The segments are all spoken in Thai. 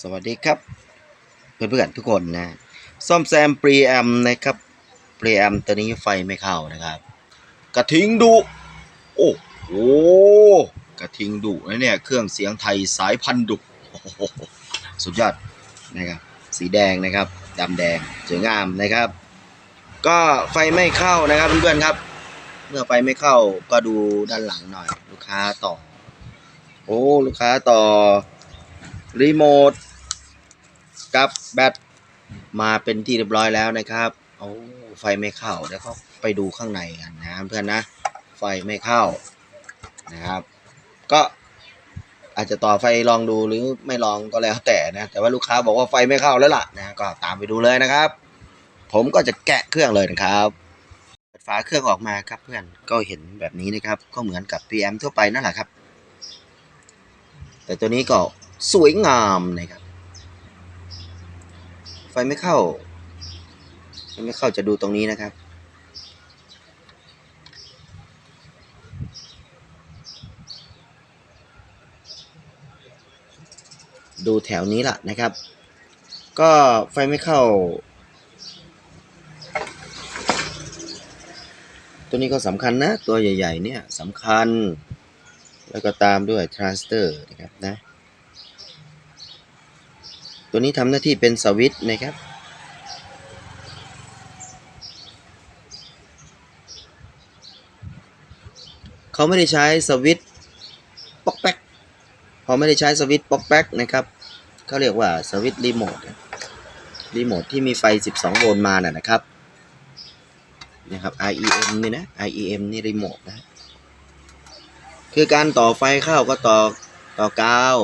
สวัสดีครับ เพื่อนๆทุกคนนะซ่อมแซมปรีแอมนะครับปรีแอมตัวนี้ไฟไม่เข้านะครับ กระทิงดุโอ้โหกระทิงดุนะเนี่ยเครื่องเสียงไทยสายพันธุ์ดุสุดยอดนะครับสีแดงนะครับดำแดงสวยงามนะครับ ก็ไฟไม่เข้านะครับเพื่อนๆครับ เมื่อไฟไม่เข้าก็ดูด้านหลังหน่อย ลูกค้าต่อ โอ้ลูกค้าต่อ รีโมทกับแบตมาเป็นที่เรียบร้อยแล้วนะครับโอ้ไฟไม่เข้าแล้วก็ไปดูข้างในกันนะเพื่อนนะ ไฟไม่เข้านะครับ ก็อาจจะต่อไฟลองดูหรือไม่ลองก็แล้วแต่นะ แต่ว่าลูกค้าบอกว่าไฟไม่เข้าแล้วล่ะนะก็ตามไปดูเลยนะครับ ผมก็จะแกะเครื่องเลยนะครับเปิดฝาเครื่องออกมาครับเพื่อนก็เห็นแบบนี้นะครับ ก็เหมือนกับ PM ทั่วไปนั่นแหละครับ แต่ตัวนี้ก็ สวยงามนะครับ ไฟไม่เข้าไฟไม่เข้าจะดูตรงนี้นะครับ ดูแถวนี้ล่ะนะครับ ก็ไฟไม่เข้า ตัวนี้ก็สำคัญนะ ตัวใหญ่ ๆ เนี่ยสำคัญ แล้วก็ตามด้วยทรานสเตอร์นะครับนะ ตัวนี้ทำหน้าที่เป็นสวิตช์นะครับ เขาไม่ได้ใช้สวิตช์ป๊อกแป๊กเขาไม่ได้ใช้สวิตช์ป๊อกแป๊กนะครับเขาเรียกว่าสวิตช์รีโมทรีโมทที่มีไฟ 12 โวลต์มาน่ะนะครับนะครับ IEM นี่นะ IEM นี่รีโมทนะคือการต่อไฟเข้าก็ต่อต่อกาว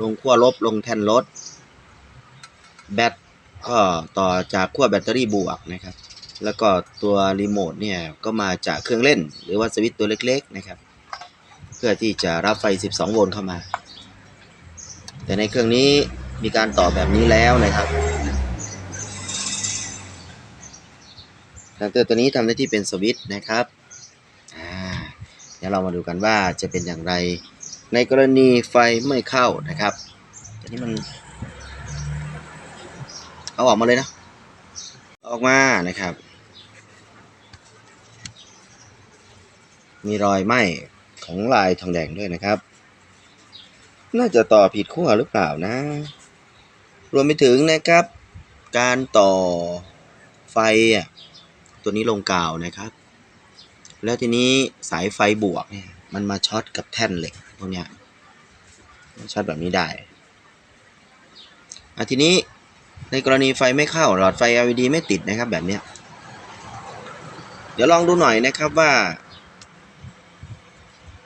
ลงขั้วลบลงแท่นลด แบตก็ต่อจากขั้วแบตเตอรี่บวกนะครับ แล้วก็ตัวรีโมทเนี่ยก็มาจากเครื่องเล่น หรือว่าสวิตตัวเล็กๆนะครับ เพื่อที่จะรับไฟ 12 โวลต์เข้ามา แต่ในเครื่องนี้มีการต่อแบบนี้แล้วนะครับทรานเตอร์ตัวนี้ทำหน้าที่เป็นสวิตช์นะครับอ่าเดี๋ยวเรามาดูกันว่าจะเป็นอย่างไร ในกรณีไฟไม่เข้านะครับอันนี้มัน เอาออกมาเลยนะออกมานะครับ มีรอยไหม้ของลายทองแดงด้วยนะครับ น่าจะต่อผิดขั้วหรือเปล่านะ รวมไปถึงนะครับ การต่อไฟอะตัวนี้ลงกาวนะครับ แล้วทีนี้สายไฟบวกเนี่ยมันมาช็อตกับแท่นเหล็กพวกเนี้ยช็อตแบบนี้ได้อะทีนี้ ในกรณีไฟไม่เข้าหลอดไฟ LED ไม่ติดนะครับแบบนี้เดี๋ยวลองดูหน่อยนะครับว่า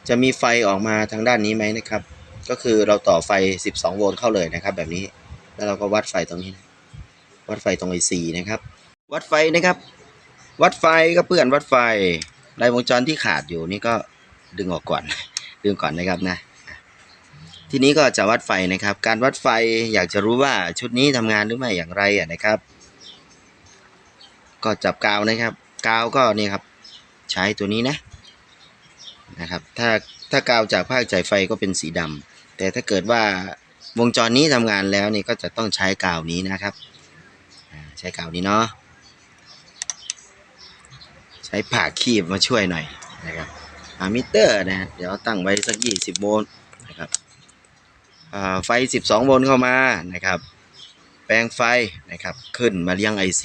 จะมีไฟออกมาทางด้านนี้ไหมนะครับ ก็คือเราต่อไฟ 12 โวลต์เข้าเลยนะครับ แบบนี้แล้วเราก็วัดไฟตรงนี้นะวัดไฟตรง IC นะครับ วัดไฟนะครับ วัดไฟก็เพื่อนวัดไฟลายวงจรที่ขาดอยู่นี่ก็ดึงออกก่อน ดึงก่อนนะครับนะ ทีนี้ก็จะวัดไฟนะครับ การวัดไฟอยากจะรู้ว่าชุดนี้ทำงานหรือไม่อย่างไรนะครับ ก็จับกาวนะครับ กาวก็นี่ครับ ใช้ตัวนี้นะนะครับ ถ้าถ้ากาวจากภาคจ่ายไฟก็เป็นสีดำแต่ถ้าเกิดว่าวงจรนี้ทำงานแล้วนี่ก็จะต้องใช้กาวนี้นะครับ ใช้กาวนี้เนาะใช้ผ่าคีบมาช่วยหน่อยนะครับอามิเตอร์นะเดี๋ยวตั้งไว้สัก 20 โวลต์นะครับ ไฟ 12 โวลต์เข้ามานะครับ แปลงไฟนะครับขึ้นมาเลี้ยง IC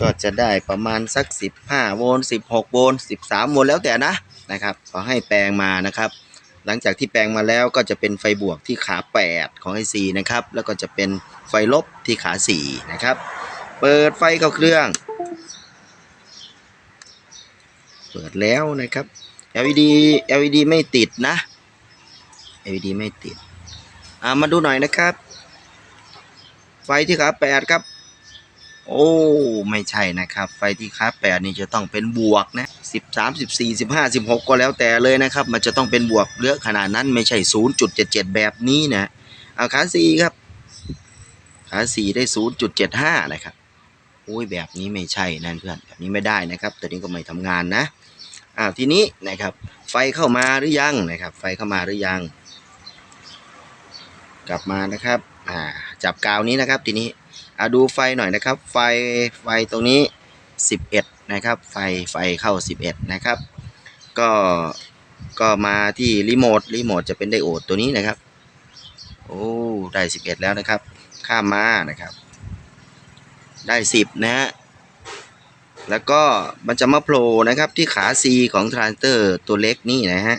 ก็จะได้ประมาณสัก 15 โวลต์ 16 โวลต์ 13 โวลต์แล้วแต่นะนะครับขอให้แปลงมานะครับ หลังจากที่แปลงมาแล้วก็จะเป็นไฟบวกที่ขา 8 ของ IC นะครับ แล้วก็จะเป็นไฟลบที่ขา 4 นะครับ เปิดไฟเข้าเครื่อง เปิดแล้วนะครับ LED LED ไม่ติดนะ LED ไม่ติด อ่ามาดูหน่อยนะครับ ไฟที่ขาแปดครับ โอ้ไม่ใช่นะครับ ไฟที่ขาแปดนี่จะต้องเป็นบวกนะสิบสามสิบสี่สิบห้าสิบหกก็แล้วแต่เลยนะครับ มันจะต้องเป็นบวกเยอะขนาดนั้นไม่ใช่ศูนย์จุดเจ็ดเจ็ดแบบนี้นะเอาขาสี่ครับ ขาสี่ได้ศูนย์จุดเจ็ดห้านะครับโอ้ยแบบนี้ไม่ใช่นั่นเพื่อนแบบนี้ไม่ได้นะครับตัวนี้ก็ไม่ทำงานนะอ้าวทีนี้นะครับ ไฟเข้ามาหรือยังนะครับ ไฟเข้ามาหรือยัง กลับมานะครับอ่าจับกาวนี้นะครับทีนี้อ่าดูไฟหน่อยนะครับ ไฟไฟตรงนี้ 11 นะครับ ไฟไฟเข้า 11 นะครับ ก็ก็มาที่รีโมทรีโมทจะเป็นไดโอดตัวนี้นะครับโอ้ได้ 11 แล้วนะครับ ข้ามมานะครับ ได้ 10 นะฮะแล้วก็มันจะมาโผล่นะครับที่ขา C ของทรานสเตอร์ตัวเล็กนี่นะฮะ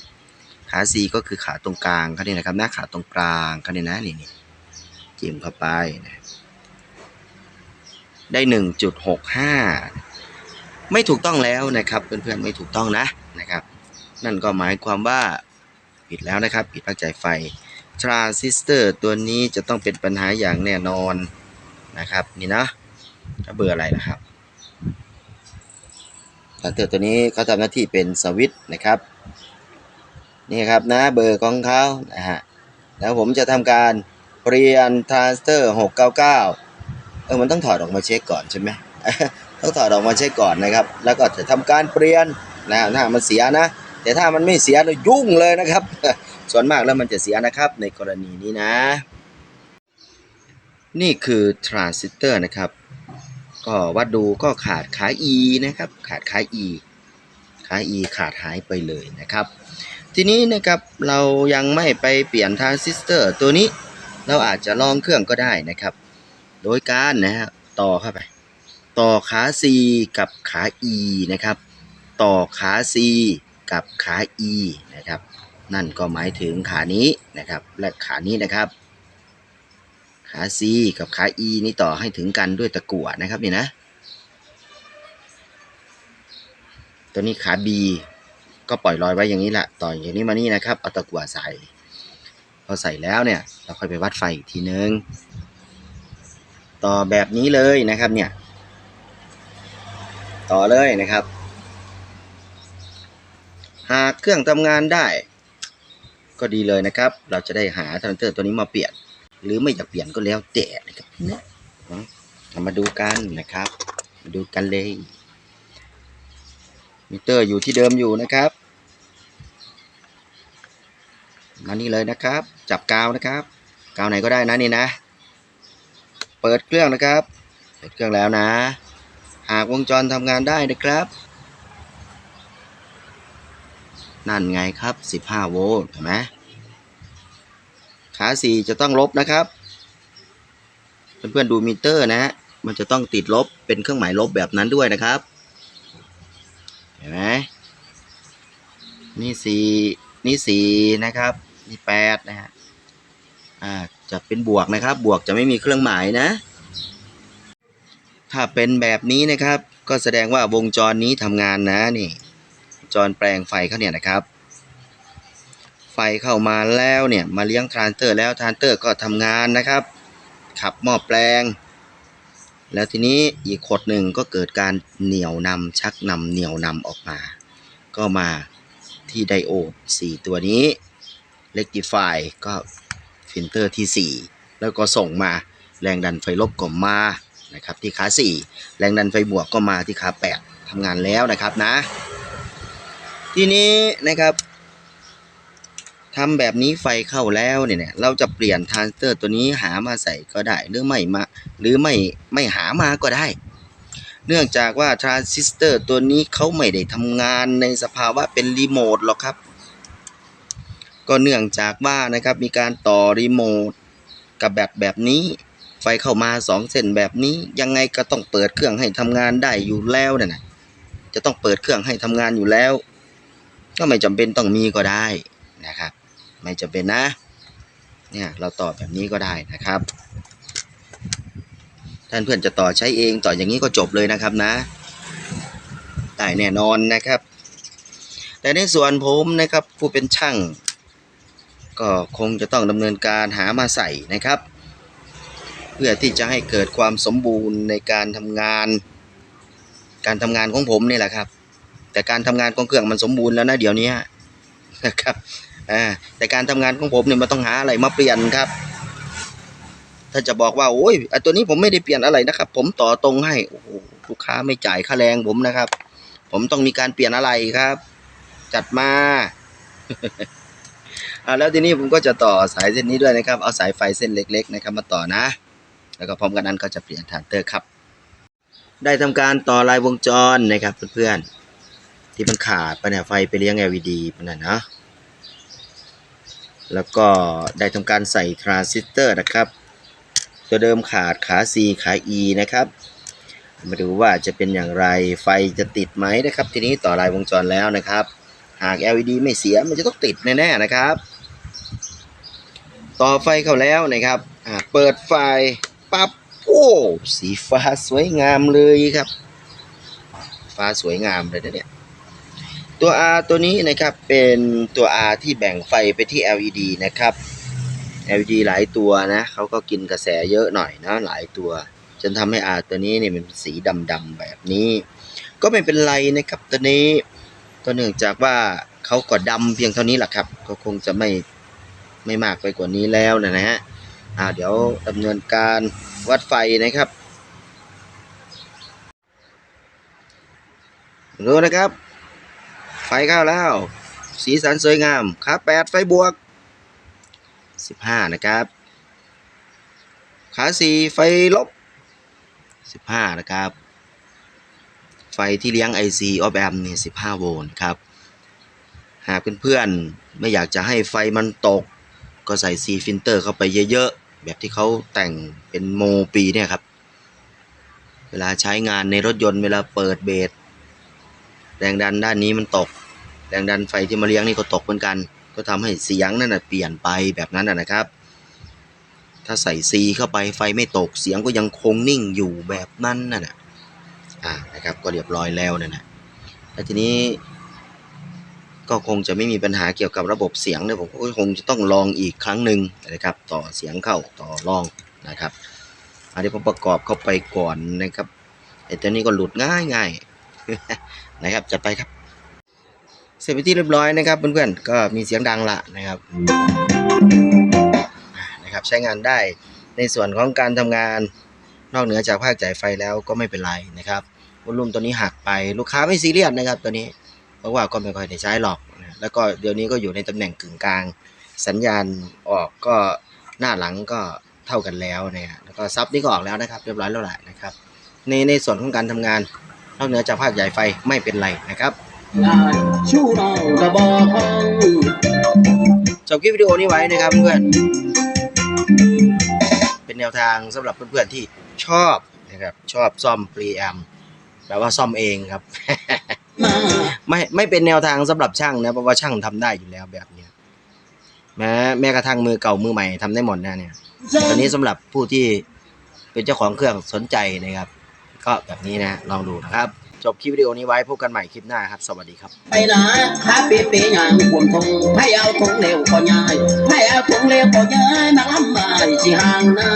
ขา C ก็คือขาตรงกลางเขาเนี่ยนะครับหน้าขาตรงกลางเขาเนี่ยนะนี่นี่จิ้มเข้าไปนะได้ 1.65 ไม่ถูกต้องแล้วนะครับเพื่อนๆไม่ถูกต้องนะนะครับ นั่นก็หมายความว่าผิดแล้วนะครับ ผิดตั้งใจไฟทรานซิสเตอร์ตัวนี้จะต้องเป็นปัญหาอย่างแน่นอนนะครับ นี่นะเบอร์อะไรนะครับทรานซิสเตอร์ตัวนี้เขาทำหน้าที่เป็นสวิตช์นะครับ นี่ครับนะเบอร์ของเขานะฮะแล้วผมจะทำการเปลี่ยนทรานซิสเตอร์699 เออมันต้องถอดออกมาเช็คก่อนใช่ไหมต้องถอดออกมาเช็คก่อนนะครับ แล้วก็จะทำการเปลี่ยนนะถ้ามันเสียนะ แต่ถ้ามันไม่เสียเนี่ยยุ่งเลยนะครับ ส่วนมากแล้วมันจะเสียนะครับในกรณีนี้นะ นี่คือทรานซิสเตอร์นะครับ ก็วัดดูก็ขาดขา E นะครับ ขาดขา E ขา E ขาดหายไปเลยนะครับ ทีนี้นะครับเรายังไม่ไปเปลี่ยนทรานซิสเตอร์ตัวนี้เราอาจจะลองเครื่องก็ได้นะครับ โดยการนะฮะต่อเข้าไป ต่อขา C กับขา E นะครับ ต่อขา C กับขา E นะครับ นั่นก็หมายถึงขานี้นะครับ และขานี้นะครับ ขา C กับขา E นี่ต่อให้ถึงกันด้วยตะกั่วนะครับนี่นะ ตัวนี้ขา B ก็ปล่อยรอยไว้อย่างนี้แหละต่ออย่างนี้มานี่นะครับเอาตะกั่วใส่พอใส่แล้วเนี่ย เราค่อยไปวัดไฟอีกทีนึง ต่อแบบนี้เลยนะครับเนี่ย ต่อเลยนะครับ หากเครื่องทำงานได้ ก็ดีเลยนะครับ เราจะได้หาทรานเตอร์ตัวนี้มาเปลี่ยน หรือไม่อยากเปลี่ยนก็แล้วแต่นะครับเนี่ยเรามาดูกันนะครับ มาดูกันเลยมิเตอร์อยู่ที่เดิมอยู่นะครับ มานี่เลยนะครับ จับกาวนะครับกาวไหนก็ได้นะนี่นะ เปิดเครื่องนะครับเปิดเครื่องแล้วนะ หากวงจรทำงานได้นะครับ นั่นไงครับ 15 โวลต์เห็นไหมขา4จะต้องลบนะครับ เพื่อนๆดูมิเตอร์นะฮะมันจะต้องติดลบเป็นเครื่องหมายลบแบบนั้นด้วยนะครับ เห็นไหมนี่สี่นี่สี่นะครับ นี่แปดนะฮะอ่าจะเป็นบวกนะครับ บวกจะไม่มีเครื่องหมายนะ ถ้าเป็นแบบนี้นะครับ ก็แสดงว่าวงจรนี้ทำงานนะนี่ จรแปลงไฟเขาเนี่ยนะครับ ไฟเข้ามาแล้วเนี่ยมาเลี้ยงทรานเตอร์แล้วทรานเตอร์ก็ทำงานนะครับ ขับหม้อแปลง แล้วทีนี้อีกขดหนึ่งก็เกิดการเหนี่ยวนำชักนำเหนี่ยวนำออกมา ก็มาที่ไดโอด4ตัวนี้ rectify ก็ฟิลเตอร์ที่ 4 แล้วก็ส่งมาแรงดันไฟลบก็มานะครับที่ขา4 แรงดันไฟบวกก็มาที่ขา8ทำงานแล้วนะครับนะ ทีนี้นะครับทำแบบนี้ไฟเข้าแล้วเนี่ยเราจะเปลี่ยนทรานสเตอร์ตัวนี้หามาใส่ก็ได้หรือไม่มาหรือไม่ไม่หามาก็ได้ เนื่องจากว่าทรานซิสเตอร์ตัวนี้เขาไม่ได้ทำงานในสภาวะเป็นรีโมทหรอกครับ ก็เนื่องจากว่านะครับมีการต่อรีโมทกับแบบแบบนี้ ไฟเข้ามา 2 เส้นแบบนี้ยังไงก็ต้องเปิดเครื่องให้ทำงานได้อยู่แล้วนะนะจะต้องเปิดเครื่องให้ทำงานอยู่แล้ว ก็ไม่จำเป็นต้องมีก็ได้นะครับ ไม่จำเป็นนะเนี่ยเราต่อแบบนี้ก็ได้นะครับท่านเพื่อนจะต่อใช้เองต่ออย่างนี้ก็จบเลยนะครับนะได้แน่นอนนะครับ แต่ในส่วนผมนะครับผู้เป็นช่าง ก็คงจะต้องดำเนินการหามาใส่นะครับ เพื่อที่จะให้เกิดความสมบูรณ์ในการทำงาน การทำงานของผมนี่แหละครับ แต่การทำงานของเครื่องมันสมบูรณ์แล้วนะเดี๋ยวนี้นะครับแต่การทำงานของผมเนี่ยมันต้องหาอะไรมาเปลี่ยนครับ ถ้าจะบอกว่าโอ้ยไอตัวนี้ผมไม่ได้เปลี่ยนอะไรนะครับ ผมต่อตรงให้โอ้โหลูกค้าไม่จ่ายค่าแรงผมนะครับ ผมต้องมีการเปลี่ยนอะไรครับ จัดมา อ่าแล้วทีนี้ผมก็จะต่อสายเส้นนี้ด้วยนะครับ เอาสายไฟเส้นเล็ก ๆ นะครับมาต่อนะ แล้วก็พร้อมกันนั้นก็จะเปลี่ยนฐานเตอร์ครับ ได้ทำการต่อลายวงจรนะครับเพื่อนๆที่มันขาดไปเนี่ยไฟไปเลี้ยง LED มันน่ะนะแล้วก็ได้ทำการใส่ทรานซิสเตอร์นะครับ ตัวเดิมขาดขา C ขา E นะครับมาดูว่าจะเป็นอย่างไรไฟจะติดไหมนะครับ ทีนี้ต่อลายวงจรแล้วนะครับ หาก LED ไม่เสียมันจะต้องติดแน่ๆนะครับ ต่อไฟเข้าแล้วนะครับอ่าเปิดไฟปั๊บโอ้สีฟ้าสวยงามเลยครับ ฟ้าสวยงามเลยนะเนี่ยตัว R ตัวนี้นะครับเป็นตัว R ที่แบ่งไฟไปที่ LED นะครับ LED หลายตัวนะเขาก็กินกระแสเยอะหน่อยนะหลายตัว จนทำให้ R ตัวนี้เนี่ยมันเป็นสีดำๆแบบนี้ ก็ไม่เป็นไรนะครับตัวนี้ก็เนื่องจากว่าเขาก็ดำเพียงเท่านี้แหละครับ ก็คงจะไม่ ไม่มากไปกว่านี้แล้วนะนะฮะอ่าเดี๋ยวดำเนินการวัดไฟนะครับดูนะครับ ไฟเข้าแล้ว สีสันสวยงามขาแปดไฟบวก15นะครับขาสี่ไฟลบ15นะครับ ไฟที่เลี้ยง IC of amp นี่15 โวลต์ครับ หากเพื่อนๆไม่อยากจะให้ไฟมันตก ก็ใส่ C filter เข้าไปเยอะๆ แบบที่เขาแต่งเป็นโมปีเนี่ยครับ เวลาใช้งานในรถยนต์เวลาเปิดเบสแรงดันด้านนี้มันตก แรงดันไฟที่มาเลี้ยงนี่ก็ตกเหมือนกัน ก็ทำให้เสียงนั่นนะเปลี่ยนไปแบบนั้นนะครับ ถ้าใส่ C เข้าไปไฟไม่ตกเสียงก็ยังคงนิ่งอยู่แบบนั้นน่ะนะอ่านะครับก็เรียบร้อยแล้วนะนะแล้วทีนี้ ก็คงจะไม่มีปัญหาเกี่ยวกับระบบเสียงเนี่ยผมก็คงจะต้องลองอีกครั้งหนึ่งนะครับ ต่อเสียงเข้าต่อลองนะครับอันนี้ผมประกอบเข้าไปก่อนนะครับไอ้ตัวนี้ก็หลุดง่ายง่ายนะครับจัดไปครับ เสร็จไปที่เรียบร้อยนะครับเพื่อนๆก็มีเสียงดังละนะครับนะครับใช้งานได้ในส่วนของการทำงานนอกเหนือจากภาคจ่ายไฟแล้วก็ไม่เป็นไรนะครับวอลลุ่มตัวนี้หักไปลูกค้าไม่ซีเรียสนะครับตัวนี้ เพราะว่าก็ไม่ค่อยได้ใช้หรอกนะแล้วก็เดี๋ยวนี้ก็อยู่ในตำแหน่งกึ่งกลาง สัญญาณออกก็หน้าหลังก็เท่ากันแล้วนี่ยแล้วก็ซับนี่ก็ออกแล้วนะครับ เรียบร้อยแล้วแหละนะครับ ในในส่วนของการทำงานนอกเหนือจากภาคใหญ่ไฟไม่เป็นไรนะครับชูนองกระบอกห้องจบคลิปวิดีโอนี้ไว้นะครับเพื่อน เป็นแนวทางสำหรับเพื่อนๆที่ชอบนะครับชอบซ่อมปรีแอมแปลว่าซ่อมเองครับ มาไม่ไม่เป็นแนวทางสำหรับช่างนะเพราะว่าช่างทำได้อยู่แล้วแบบเนี้ยแม้แม้กระทั่งมือเก่ามือใหม่ทำได้หมดนะเนี่ยตอนนี้สำหรับผู้ที่เป็นเจ้าของเครื่องสนใจนะครับ ก็แบบนี้นะลองดูนะครับ จบคลิปวิดีโอนี้ไว้พบกันใหม่คลิปหน้าครับ สวัสดีครับไปนะข้าเปียเปียอย่างขวมทงให้เอาทงเร็วก็ย้ายให้เอาทงเร็วก็ย้ายมาลำบายสิห่างน้ำ